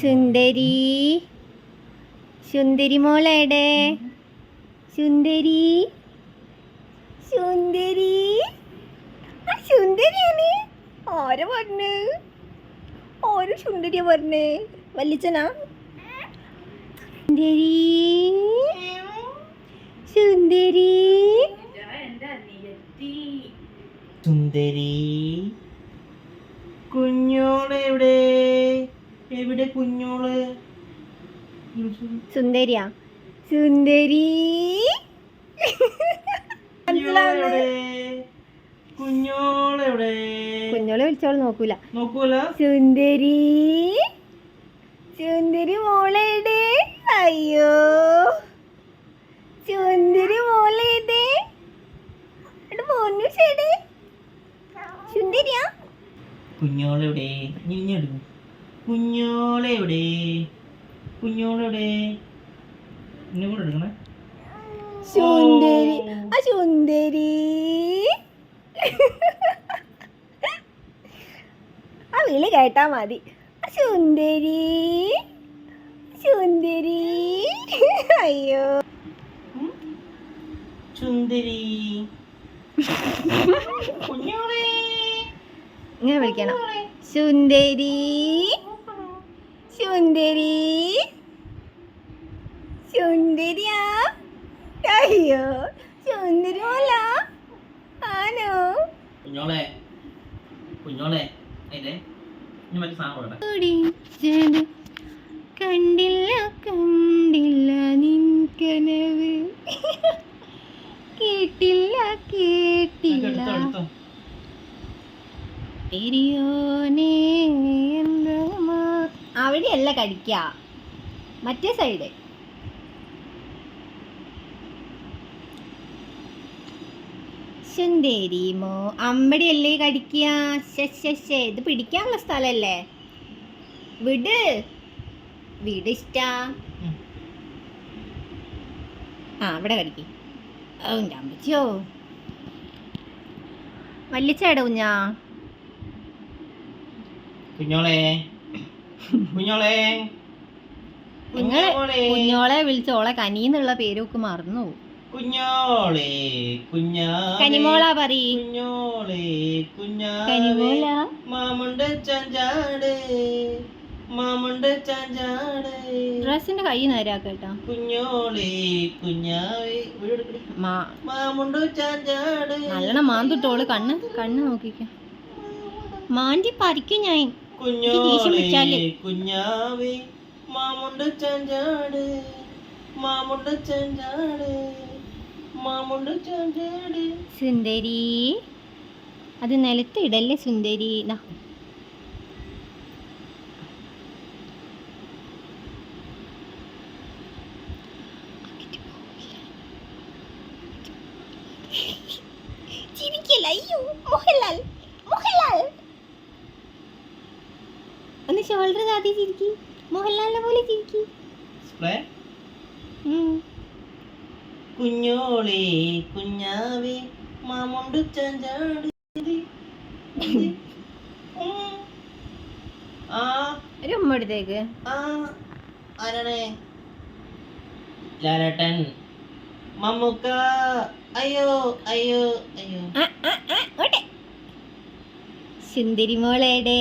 സുന്ദരി. സുന്ദരി മോളേടെ. സുന്ദരി. സുന്ദരി. ആ സുന്ദരിയാണ്. ആരെ പറഞ്ഞ്? ഓരോ സുന്ദരിയാ പറഞ്ഞേ? വല്ലിച്ചനാ സുന്ദരി. സുന്ദരി. സുന്ദരി. കുഞ്ഞോൾ എവിടെ കുഞ്ഞോൾ? സുന്ദരിയാ. സുന്ദരി. കുഞ്ഞോളെവിടെ? കുഞ്ഞോളെ വിളിച്ചോൾ നോക്കൂല. നോക്കൂല? സുന്ദരി. സുന്ദരി മോളേടെ അയ്യോ. സുന്ദരി മോളേടെ സുന്ദരിയാ. കുഞ്ഞോളെവിടെ? ഞെടുക്കും കുഞ്ഞോളെവിടെ? കുഞ്ഞോളെവിടെ? ഇന്നെ കൂടെ എടുക്കണേ. സുന്ദരി. ആ സുന്ദരി. ആ വിളി കേട്ടാ മതി. സുന്ദരി. സുന്ദരി. അയ്യോ. സുന്ദരി ഇങ്ങനെ വിളിക്കണം. സുന്ദരി. സുന്ദരി. സുന്ദരിയാ. അയ്യോ സുന്ദരി മോല ആനോ കുഞ്ഞോളെ കുഞ്ഞോളെ അതിന്റെ മറ്റു സാധനം കണ്ടില്ല കണ്ടില്ല നിൻകനവ് കേട്ടില്ല കേട്ടില്ല. എന്തമാ അവിടെയല്ല കടിക്ക. മറ്റേ സൈഡ് ശുന്തേരിമോ അമ്പടിയല്ലേ കടിക്കുക ശ്ശെ. ഇത് പിടിക്കാനുള്ള സ്ഥലല്ലേ? വിട്. വിട് ഇഷ്ട. ആ അവിടെ കടിക്ക്. എന്റെ അമ്മച്ചിയോ. കുഞ്ഞാ. കുഞ്ഞോളെ. കുഞ്ഞോളെ. കുഞ്ഞോളെ. കുഞ്ഞോളെ വിളിച്ച് ഓളെ കനീന്നുള്ള പേരൊക്കെ മറന്നു കുഞ്ഞോളെ കുഞ്ഞാ കനിമോള പറയ്. കുഞ്ഞോളെ കുഞ്ഞാ കനിമോള. മാമുണ്ട് ചാഞ്ചാട്. മാമുണ്ട് ചാഞ്ചാട്. ഡ്രസ്സിന്റെ കൈ നേരാക്കട്ടാ കുഞ്ഞോളെ കുഞ്ഞാവേ. മാമുണ്ട് ചാഞ്ചാട്. നല്ലോണം മാന്തിട്ടോൾ കണ്ണ് കണ്ണ് നോക്കിക്ക. മാന്തി പറിക്കും ഞാൻ. കുഞ്ഞോളെ കുഞ്ഞാവേ മാമുണ്ട് ചഞ്ചാട് മാമുണ്ട് ചഞ്ചാട് മാമുണ്ട് ചഞ്ചാട്. സുന്ദരി അത് നിലത്ത് ഇടല്ലേ സുന്ദരി? ദാ. ചിരിക്കല്ല. അയ്യോ മോഹൻലാൽ മോഹൻലാൽ. ഒന്ന് ഷോൾഡർ താത്തി ചിരിക്കി മോഹൻലാലിനെ പോലെ ചിരിക്കി കുഞ്ഞോളെ കുഞ്ഞാവേ മാമുണ്ട് ഒരു ഉമ്മ എടുത്തേക്ക്. ലാലേട്ടൻ. മമ്മൂക്ക. അയ്യോ അയ്യോ അയ്യോ. സുന്ദരി മോളേടെ